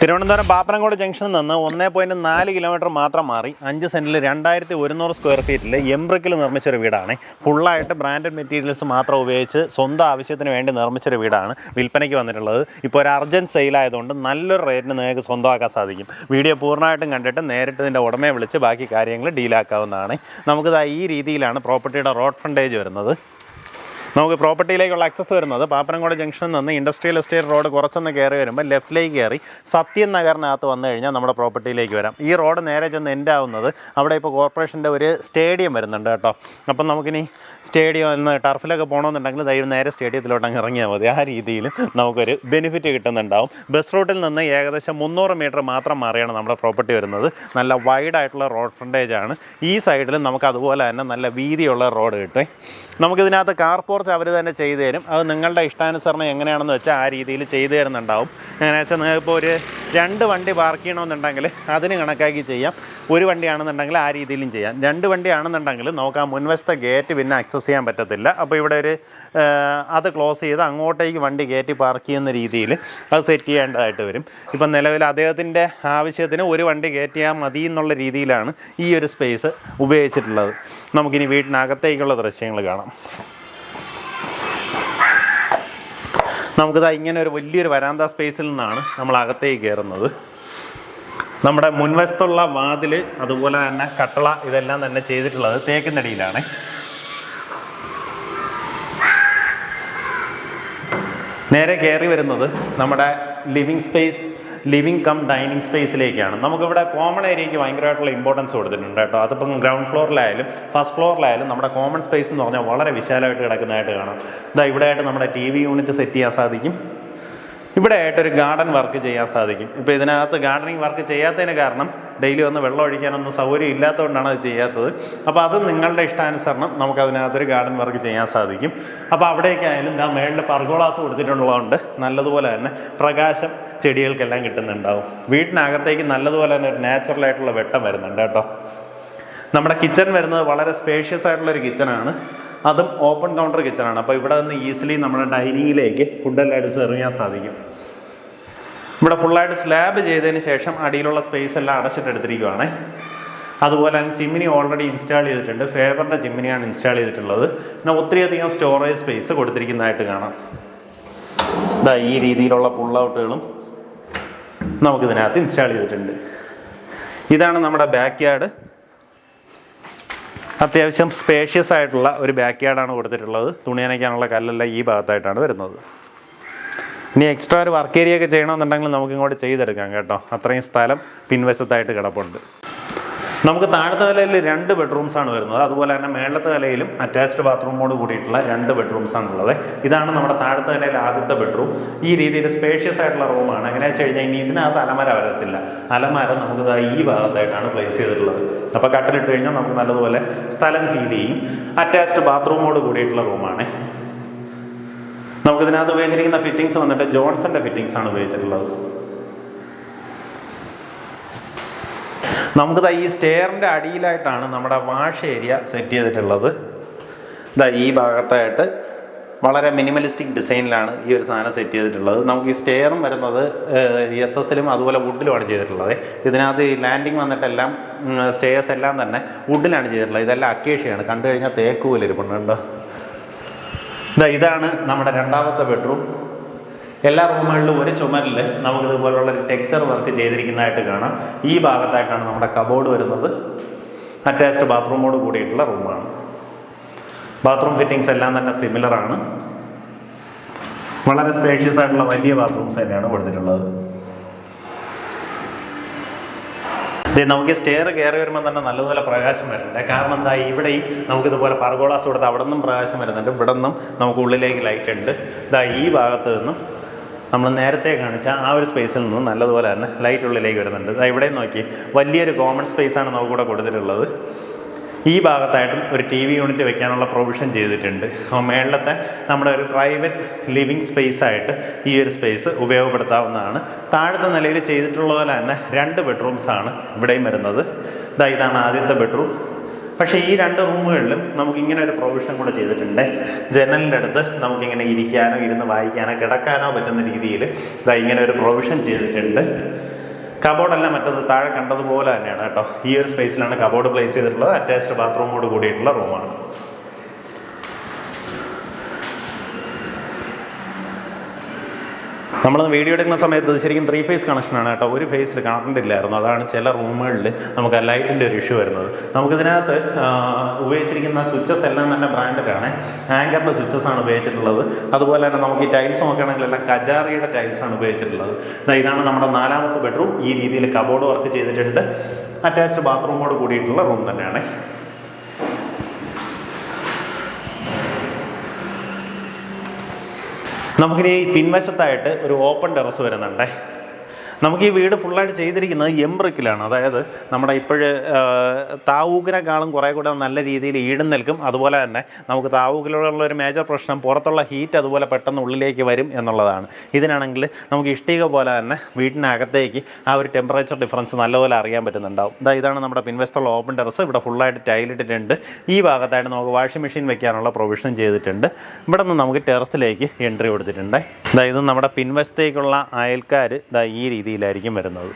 തിരുവനന്തപുരം പാപ്പനംകോട് ജംഗ്ഷനിൽ നിന്ന് ഒന്നേ പോയിന്റ് നാല് കിലോമീറ്റർ മാത്രം മാറി അഞ്ച് സെന്റിൽ രണ്ടായിരത്തി ഒരുന്നൂറ് സ്ക്വയർ ഫീറ്റിൽ എംബ്രിക്കിൽ നിർമ്മിച്ചൊരു വീടാണ്. ഫുള്ളായിട്ട് ബ്രാൻഡഡ് മെറ്റീരിയൽസ് മാത്രം ഉപയോഗിച്ച് സ്വന്തം ആവശ്യത്തിന് വേണ്ടി നിർമ്മിച്ചൊരു വീടാണ് വിൽപ്പനയ്ക്ക് വന്നിട്ടുള്ളത്. ഇപ്പോൾ ഒരു അർജന്റ് സെയിലായതുകൊണ്ട് നല്ലൊരു റേറ്റിന് നിങ്ങൾക്ക് സ്വന്തമാക്കാൻ സാധിക്കും. വീഡിയോ പൂർണമായിട്ടും കണ്ടിട്ട് നേരിട്ട് ഇതിന്റെ ഉടമയെ വിളിച്ച് ബാക്കി കാര്യങ്ങൾ ഡീലാക്കാവുന്നതാണ് നമുക്കിത് ഈ രീതിയിലാണ് പ്രോപ്പർട്ടിയുടെ റോഡ് ഫ്രണ്ടേജ് വരുന്നത്. നമുക്ക് പ്രോപ്പർട്ടിയിലേക്കുള്ള ആക്സസ് വരുന്നത്. പാപ്പനംകോട് ജംഗ്ഷനിൽ നിന്ന് ഇൻഡസ്ട്രിയൽ എസ്റ്റേറ്റ് റോഡ് കുറച്ചൊന്ന് കയറി വരുമ്പോൾ ലെഫ്റ്റിലേക്ക് കയറി സത്യൻ നഗറിനകത്ത് വന്നു കഴിഞ്ഞാൽ നമ്മുടെ പ്രോപ്പർട്ടിയിലേക്ക് വരാം. ഈ റോഡ് നേരെ ചെന്ന് എൻഡ് ആവുന്നത് അവിടെ ഇപ്പോൾ കോർപ്പറേഷന്റെ ഒരു സ്റ്റേഡിയം വരുന്നുണ്ട് കേട്ടോ. അപ്പം നമുക്കിനി സ്റ്റേഡിയം എന്ന് ടർഫിലൊക്കെ പോകണമെന്നുണ്ടെങ്കിൽ ദൈവം നേരെ സ്റ്റേഡിയത്തിലോട്ട് അങ്ങ് ഇറങ്ങിയാൽ മതി. ആ രീതിയിൽ നമുക്കൊരു ബെനിഫിറ്റ് കിട്ടുന്നുണ്ടാവും. ബസ് റൂട്ടിൽ നിന്ന് ഏകദേശം മുന്നൂറ് മീറ്റർ മാത്രം മാറിയാണ് നമ്മുടെ പ്രോപ്പർട്ടി വരുന്നത്. നല്ല വൈഡായിട്ടുള്ള റോഡ് ഫ്രണ്ടേജ് ആണ്. ഈ സൈഡിൽ നമുക്ക് അതുപോലെ തന്നെ നല്ല വീതിയുള്ള റോഡ് കിട്ടും. നമുക്കിതിനകത്ത് കാർ പോർച്ച് അവർ തന്നെ ചെയ്തു തരും. അത് നിങ്ങളുടെ ഇഷ്ടാനുസരണം എങ്ങനെയാണെന്ന് വെച്ചാൽ ആ രീതിയിൽ ചെയ്തു തരുന്നുണ്ടാവും. എങ്ങനെയാണെന്ന് വെച്ചാൽ നിങ്ങൾക്കിപ്പോൾ ഒരു രണ്ട് വണ്ടി പാർക്ക് ചെയ്യണമെന്നുണ്ടെങ്കിൽ അതിന് കണക്കാക്കി ചെയ്യാം. ഒരു വണ്ടിയാണെന്നുണ്ടെങ്കിൽ ആ രീതിയിലും ചെയ്യാം. രണ്ട് വണ്ടിയാണെന്നുണ്ടെങ്കിൽ നമുക്ക് ആ മുൻവശത്തെ ഗേറ്റ് പിന്നെ ആക്സസ് ചെയ്യാൻ പറ്റത്തില്ല. അപ്പോൾ ഇവിടെ ഒരു അത് ക്ലോസ് ചെയ്ത് അങ്ങോട്ടേക്ക് വണ്ടി കയറ്റി പാർക്ക് ചെയ്യുന്ന രീതിയിൽ അത് സെറ്റ് ചെയ്യേണ്ടതായിട്ട് വരും. ഇപ്പം നിലവിൽ അദ്ദേഹത്തിന്റെ ആവശ്യത്തിന് ഒരു വണ്ടി കയറ്റിയാൽ മതി എന്നുള്ള രീതിയിലാണ് ഈ ഒരു സ്പേസ് ഉപയോഗിച്ചിട്ടുള്ളത്. നമുക്കിനി വീട്ടിനകത്തേക്കുള്ള ദൃശ്യങ്ങൾ കാണാം. നമുക്കിതാ ഇങ്ങനെ ഒരു വലിയൊരു വരാന്ത സ്പേസിൽ നിന്നാണ് നമ്മൾ അകത്തേക്ക് കയറുന്നത്. നമ്മുടെ മുൻവശത്തുള്ള വാതിൽ അതുപോലെ തന്നെ കട്ടള ഇതെല്ലാം തന്നെ ചെയ്തിട്ടുള്ളത് തേക്കിനടിയിലാണ്. നേരെ കയറി വരുന്നത് നമ്മുടെ living space living cum dining സ്പേസിലേക്കാണ് നമുക്കിവിടെ കോമൺ ഏരിയയ്ക്ക് ഭയങ്കരമായിട്ടുള്ള ഇമ്പോർട്ടൻസ് കൊടുത്തിട്ടുണ്ട് കേട്ടോ. അതിപ്പം ഗ്രൗണ്ട് ഫ്ലോറിലായാലും ഫസ്റ്റ് ഫ്ലോറിലായാലും നമ്മുടെ കോമൺ സ്പേസ് എന്ന് പറഞ്ഞാൽ വളരെ വിശാലമായിട്ട് കിടക്കുന്നതായിട്ട് കാണാം. ഇതാ ഇവിടെ ആയിട്ട് നമ്മുടെ ടി വി യൂണിറ്റ് സെറ്റ് ചെയ്യാൻ സാധിക്കും. ഇവിടെ ആയിട്ടൊരു ഗാർഡൻ വർക്ക് ചെയ്യാൻ സാധിക്കും. ഇപ്പോൾ ഇതിനകത്ത് ഗാർഡനിങ് വർക്ക് ചെയ്യാത്തതിന് കാരണം ഡെയിലി വന്ന് വെള്ളം ഒഴിക്കാനൊന്നും സൗകര്യം ഇല്ലാത്തതുകൊണ്ടാണ് അത് ചെയ്യാത്തത്. അപ്പോൾ അത് നിങ്ങളുടെ ഇഷ്ടാനുസരണം നമുക്ക് അതിനകത്തൊരു ഗാർഡൻ വർക്ക് ചെയ്യാൻ സാധിക്കും. അപ്പോൾ അവിടേക്കായാലും ആ മേളിൽ പർഗോളാസ് കൊടുത്തിട്ടുള്ളതുകൊണ്ട് നല്ലതുപോലെ തന്നെ പ്രകാശം ചെടികൾക്കെല്ലാം കിട്ടുന്നുണ്ടാവും. വീട്ടിനകത്തേക്ക് നല്ലതുപോലെ തന്നെ ഒരു നാച്ചുറൽ ആയിട്ടുള്ള വെട്ടം വരുന്നുണ്ട് കേട്ടോ. നമ്മുടെ കിച്ചൺ വരുന്നത് വളരെ സ്പേഷ്യസ് ആയിട്ടുള്ള ഒരു കിച്ചണാണ് അതും ഓപ്പൺ കൗണ്ടർ കിച്ചണാണ് അപ്പോൾ ഇവിടെ നിന്ന് ഈസിലി നമ്മുടെ ഡൈനിങ്ങിലേക്ക് ഫുഡെല്ലാം എടുത്ത് ചെയ്യാൻ സാധിക്കും. ഇവിടെ ഫുള്ളായിട്ട് സ്ലാബ് ചെയ്തതിന് ശേഷം അടിയിലുള്ള സ്പേസ് എല്ലാം അടച്ചിട്ടെടുത്തിരിക്കുവാണ് അതുപോലെ തന്നെ ചിമ്മിനി ഓൾറെഡി ഇൻസ്റ്റാൾ ചെയ്തിട്ടുണ്ട്. ഫേവറിന്റെ ചിമ്മിനിയാണ് ഇൻസ്റ്റാൾ ചെയ്തിട്ടുള്ളത്. പിന്നെ ഒത്തിരിയധികം സ്റ്റോറേജ് സ്പേസ് കൊടുത്തിരിക്കുന്നതായിട്ട് കാണാം. ഈ രീതിയിലുള്ള പുൾ ഔട്ടുകളും നമുക്കിതിനകത്ത് ഇൻസ്റ്റാൾ ചെയ്തിട്ടുണ്ട്. ഇതാണ് നമ്മുടെ ബാക്ക് യാർഡ് അത്യാവശ്യം സ്പേഷ്യസ് ആയിട്ടുള്ള ഒരു ബാക്ക് യാർഡാണ് കൊടുത്തിട്ടുള്ളത്. തുണി നനയ്ക്കാനുള്ള കല്ലെല്ലാം ഈ ഭാഗത്തായിട്ടാണ് വരുന്നത്. ഇനി എക്സ്ട്രാ ഒരു വർക്ക് ഏരിയ ഒക്കെ ചെയ്യണമെന്നുണ്ടെങ്കിൽ നമുക്ക് ഇങ്ങോട്ട് ചെയ്തെടുക്കാം കേട്ടോ. അത്രയും സ്ഥലം പിൻവശത്തായിട്ട് കിടപ്പുണ്ട്. നമുക്ക് താഴത്തെ നിലയിൽ രണ്ട് ബെഡ്റൂംസ് ആണ് വരുന്നത്. അതുപോലെ തന്നെ മേളത്തെ നിലയിലും അറ്റാച്ച്ഡ് ബാത്റൂമോട് കൂടിയിട്ടുള്ള രണ്ട് ബെഡ്റൂംസ് ആണുള്ളത്. ഇതാണ് നമ്മുടെ താഴത്തെ നിലയിൽ ആദ്യത്തെ ബെഡ്റൂം ഈ രീതിയിൽ സ്പേഷ്യസ് ആയിട്ടുള്ള റൂമാണ് എങ്ങനെയാ വെച്ച് കഴിഞ്ഞാൽ ഇനി ഇതിനകത്ത് അലമര വരത്തില്ല. അലമര നമുക്ക് ഈ ഭാഗത്തായിട്ടാണ് പ്ലേസ് ചെയ്തിട്ടുള്ളത്. അപ്പോൾ കട്ടിലിട്ട് കഴിഞ്ഞാൽ നമുക്ക് നല്ലതുപോലെ സ്ഥലം ഫീൽ ചെയ്യും. അറ്റാച്ച്ഡ് ബാത്റൂമോട് കൂടിയിട്ടുള്ള റൂമാണ് നമുക്ക് ഇതിനകത്ത് ഉപയോഗിച്ചിരിക്കുന്ന ഫിറ്റിംഗ്സ് വന്നിട്ട് ജോൺസന്റെ ഫിറ്റിംഗ്സ് ആണ് ഉപയോഗിച്ചിട്ടുള്ളത്. നമുക്ക് ഈ സ്റ്റെയറിന്റെ അടിയിലായിട്ടാണ് നമ്മുടെ വാഷ് ഏരിയ സെറ്റ് ചെയ്തിട്ടുള്ളത്. ഇതാ ഈ ഭാഗത്തായിട്ട് വളരെ മിനിമലിസ്റ്റിക് ഡിസൈനിലാണ് ഈ ഒരു സാധനം സെറ്റ് ചെയ്തിട്ടുള്ളത്. നമുക്ക് ഈ സ്റ്റെയറും വരുന്നത് എസ് എസിലും അതുപോലെ വുഡിലുമാണ് ചെയ്തിട്ടുള്ളത്. ഇതിനകത്ത് ഈ ലാൻഡിങ് വന്നിട്ടെല്ലാം സ്റ്റെയേഴ്സ് എല്ലാം തന്നെ വുഡിലാണ് ചെയ്തിട്ടുള്ളത്. ഇതെല്ലാം അക്കേഷ്യയാണ് കണ്ടു കഴിഞ്ഞാൽ തേക്ക് പോലെ ഇരിപ്പുണ്ട് കേട്ടോ. ഇതാ ഇതാണ് നമ്മുടെ രണ്ടാമത്തെ ബെഡ്റൂം എല്ലാ റൂമുകളിലും ഒരു ചുമരിൽ നമുക്ക് ഇതുപോലുള്ള ഒരു ടെക്സ്ചർ വർക്ക് ചെയ്തിരിക്കുന്നതായിട്ട് കാണാം. ഈ ഭാഗത്തായിട്ടാണ് നമ്മുടെ കബോർഡ് വരുന്നത്. അറ്റാച്ച്ഡ് ബാത്റൂമോട് കൂടിയിട്ടുള്ള റൂമാണ്. ബാത്റൂം ഫിറ്റിംഗ്സ് എല്ലാം തന്നെ സിമിലർ ആണ്. വളരെ സ്പേഷ്യസ് ആയിട്ടുള്ള വലിയ ബാത്റൂംസ് തന്നെയാണ് കൊടുത്തിട്ടുള്ളത്. നമുക്ക് സ്റ്റെയർ കയറി വരുമ്പോൾ തന്നെ നല്ലതുപോലെ പ്രകാശം വരുന്നുണ്ട്. കാരണം എന്താ ഇവിടെയും നമുക്കിതുപോലെ പർഗോളാസ് കൊടുത്ത് അവിടെ നിന്നും പ്രകാശം വരുന്നുണ്ട്. ഇവിടെ നിന്നും നമുക്ക് ഉള്ളിലേക്ക് ലൈറ്റ് ഉണ്ട്. ഇതാ ഈ ഭാഗത്ത് നിന്നും നമ്മൾ നേരത്തെ കാണിച്ച ആ ഒരു സ്പേസിൽ നിന്നും നല്ലതുപോലെ തന്നെ ലൈറ്റ് ഉള്ളിലേക്ക് വരുന്നുണ്ട്. ഇവിടെ നോക്കി. വലിയൊരു കോമൺ സ്പേസ് ആണ് നമുക്ക് കൂടെ കൊടുത്തിട്ടുള്ളത്. ഈ ഭാഗത്തായിട്ടും ഒരു ടി വി യൂണിറ്റ് വെക്കാനുള്ള പ്രൊവിഷൻ ചെയ്തിട്ടുണ്ട്. അപ്പോൾ മേളിലത്തെ നമ്മുടെ ഒരു പ്രൈവറ്റ് ലിവിങ് സ്പേസ് ആയിട്ട് ഈ ഒരു സ്പേസ് ഉപയോഗപ്പെടുത്താവുന്നതാണ്. താഴത്തെ നിലയിൽ ചെയ്തിട്ടുള്ള പോലെ തന്നെ രണ്ട് ബെഡ്റൂംസാണ് ഇവിടെയും വരുന്നത്. ഇതാ ഇതാണ് ആദ്യത്തെ ബെഡ്റൂം പക്ഷേ ഈ രണ്ട് റൂമുകളിലും നമുക്ക് ഇങ്ങനെ ഒരു പ്രൊവിഷൻ കൂടെ ചെയ്തിട്ടുണ്ട്. ജനലിന്റെ അടുത്ത് നമുക്കിങ്ങനെ ഇരിക്കാനോ ഇരുന്ന് വായിക്കാനോ കിടക്കാനോ പറ്റുന്ന രീതിയിൽ ഇതാ ഇങ്ങനെ ഒരു പ്രൊവിഷൻ ചെയ്തിട്ടുണ്ട്. കബോർഡെല്ലാം മറ്റത് താഴെ കണ്ടതുപോലെ തന്നെയാണ് കേട്ടോ. ഈ ഒരു സ്പേസിലാണ് കബോർഡ് പ്ലേസ് ചെയ്തിട്ടുള്ളത്. അറ്റാച്ച്ഡ് ബാത്റൂമോട് കൂടിയിട്ടുള്ള റൂമാണ് നമ്മൾ വീഡിയോ എടുക്കുന്ന സമയത്ത് ശരിക്കും ത്രീ ഫേസ് കണക്ഷനാണ് കേട്ടോ. ഒരു ഫേസിൽ കറണ്ട് ഇല്ലായിരുന്നു. അതാണ് ചില റൂമുകളിൽ നമുക്ക് ലൈറ്റിന്റെ ഒരു ഇഷ്യൂ വരുന്നത്. നമുക്കിതിനകത്ത് ഉപയോഗിച്ചിരിക്കുന്ന സ്വിച്ചസ് എല്ലാം തന്നെ ബ്രാൻഡഡാണ് ആങ്കറിന്റെ സ്വിച്ചസ് ആണ് ഉപയോഗിച്ചിട്ടുള്ളത്. അതുപോലെ തന്നെ നമുക്ക് ഈ ടൈൽസ് നോക്കുകയാണെങ്കിൽ എല്ലാം കജാറിയുടെ ടൈൽസ് ആണ് ഉപയോഗിച്ചിട്ടുള്ളത്. ഇതാണ് നമ്മുടെ നാലാമത്തെ ബെഡ്റൂം ഈ രീതിയിൽ കബോർഡ് വർക്ക് ചെയ്തിട്ടുണ്ട്. അറ്റാച്ച്ഡ് ബാത്റൂമോട് കൂടിയിട്ടുള്ള റൂം തന്നെയാണ്. നമുക്കിനി പിൻവശത്തായിട്ട് ഒരു ഓപ്പൺ ടെറസ് വരുന്നുണ്ടേ. നമുക്ക് ഈ വീട് ഫുള്ളായിട്ട് ചെയ്തിരിക്കുന്നത് എംബ്രിക്കിലാണ്. അതായത് നമ്മുടെ ഇപ്പോഴ് താവൂക്കിനെക്കാളും കുറേ കൂടെ നല്ല രീതിയിൽ ഈടും നിൽക്കും. അതുപോലെ തന്നെ നമുക്ക് താവൂക്കിലുള്ള ഒരു മേജർ പ്രശ്നം പുറത്തുള്ള ഹീറ്റ് അതുപോലെ പെട്ടെന്ന് ഉള്ളിലേക്ക് വരും എന്നുള്ളതാണ്. ഇതിനാണെങ്കിൽ നമുക്ക് ഇഷ്ടിക പോലെ തന്നെ വീട്ടിനകത്തേക്ക് ആ ഒരു ടെമ്പറേച്ചർ ഡിഫറൻസ് നല്ലപോലെ അറിയാൻ പറ്റുന്നുണ്ടാവും. ഇതാ ഇതാണ് നമ്മുടെ പിൻവശത്തുള്ള ഓപ്പൺ ടെറസ് ഇവിടെ ഫുള്ളായിട്ട് ടൈലിട്ടിട്ടുണ്ട് ഈ ഭാഗത്തായിട്ട് നമുക്ക് വാഷിംഗ് മെഷീൻ വെക്കാനുള്ള പ്രൊവിഷൻ ചെയ്തിട്ടുണ്ട്. ഇവിടെ നിന്ന് നമുക്ക് ടെറസിലേക്ക് എൻട്രി കൊടുത്തിട്ടുണ്ട്. ഇതാ ഇത് നമ്മുടെ പിൻവശത്തേക്കുള്ള അയൽക്കാർ ഇതാ ഈ രീതിയിലായിരിക്കും വരുന്നത്.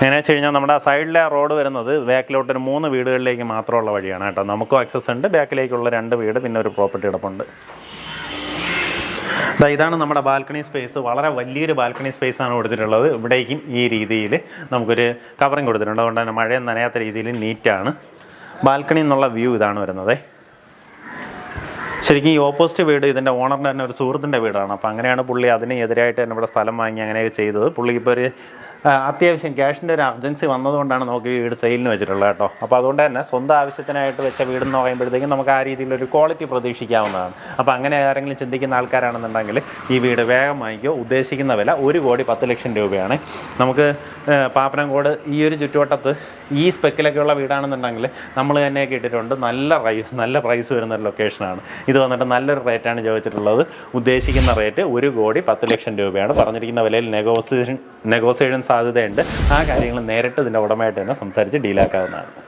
എങ്ങനെ വെച്ച് കഴിഞ്ഞാൽ നമ്മുടെ സൈഡിലെ റോഡ് വരുന്നത് ബാക്കിലോട്ട് ഒരു മൂന്ന് വീടുകളിലേക്ക് മാത്രമുള്ള വഴിയാണ് കേട്ടോ. നമുക്കും ആക്സസ് ഉണ്ട്. ബാക്കിലേക്കുള്ള രണ്ട് വീട് പിന്നെ ഒരു പ്രോപ്പർട്ടി കിടപ്പുണ്ട്. ഇതാണ് നമ്മുടെ ബാൽക്കണി സ്പേസ് വളരെ വലിയൊരു ബാൽക്കണി സ്പേസ് ആണ് കൊടുത്തിട്ടുള്ളത്. ഇവിടേക്കും ഈ രീതിയിൽ നമുക്കൊരു കവറിങ് കൊടുത്തിട്ടുണ്ട്. അതുകൊണ്ട് തന്നെ മഴയും നനയാത്ത രീതിയിൽ നീറ്റാണ് ബാൽക്കണി എന്നുള്ള വ്യൂ ഇതാണ് വരുന്നത്. ശരിക്കും ഈ ഓപ്പോസിറ്റ് വീട് ഇതിന്റെ ഓണറിന്റെ തന്നെ ഒരു സുഹൃത്തിന്റെ വീടാണ്. അപ്പോൾ അങ്ങനെയാണ് പുള്ളി അതിനെതിരായിട്ട് തന്നെ ഇവിടെ സ്ഥലം വാങ്ങി അങ്ങനെയൊക്കെ ചെയ്തത്. പുള്ളിക്ക് ഇപ്പോൾ ഒരു അത്യാവശ്യം ക്യാഷിന്റെ ഒരു അർജൻസി വന്നതുകൊണ്ടാണ് നമുക്ക് വീട് സെയിലിന് വെച്ചിട്ടുള്ളത് കേട്ടോ. അപ്പോൾ അതുകൊണ്ട് തന്നെ സ്വന്തം ആവശ്യത്തിനായിട്ട് വെച്ച വീടെന്ന് പറയുമ്പോഴത്തേക്കും നമുക്ക് ആ രീതിയിലൊരു ക്വാളിറ്റി പ്രതീക്ഷിക്കാവുന്നതാണ്. അപ്പോൾ അങ്ങനെ ആരെങ്കിലും ചിന്തിക്കുന്ന ആൾക്കാരാണെന്നുണ്ടെങ്കിൽ ഈ വീട് വേഗം വാങ്ങിക്കുക ഉദ്ദേശിക്കുന്ന വില ഒരു കോടി പത്ത് ലക്ഷം രൂപയാണ്. നമുക്ക് പാപ്പനംകോട് ഈ ഒരു ചുറ്റുവട്ടത്ത് ഈ സ്പെക്കിലൊക്കെയുള്ള വീടാണെന്നുണ്ടെങ്കിൽ നമ്മൾ തന്നെ കേട്ടിട്ടുണ്ട്. നല്ല നല്ല പ്രൈസ് വരുന്ന ഒരു ലൊക്കേഷനാണ് ഇത് വന്നിട്ട് നല്ലൊരു റേറ്റാണ് ചോദിച്ചിട്ടുള്ളത്. ഉദ്ദേശിക്കുന്ന റേറ്റ് ഒരു കോടി പത്ത് ലക്ഷം രൂപയാണ്. പറഞ്ഞിരിക്കുന്ന വിലയിൽ നെഗോസിയേഷൻ നെഗോസിയേഷൻ സാധ്യതയുണ്ട്. ആ കാര്യങ്ങൾ നേരിട്ട് ഇതിന്റെ ഉടമയായിട്ട് തന്നെ സംസാരിച്ച് ഡീലാക്കാവുന്നതാണ്.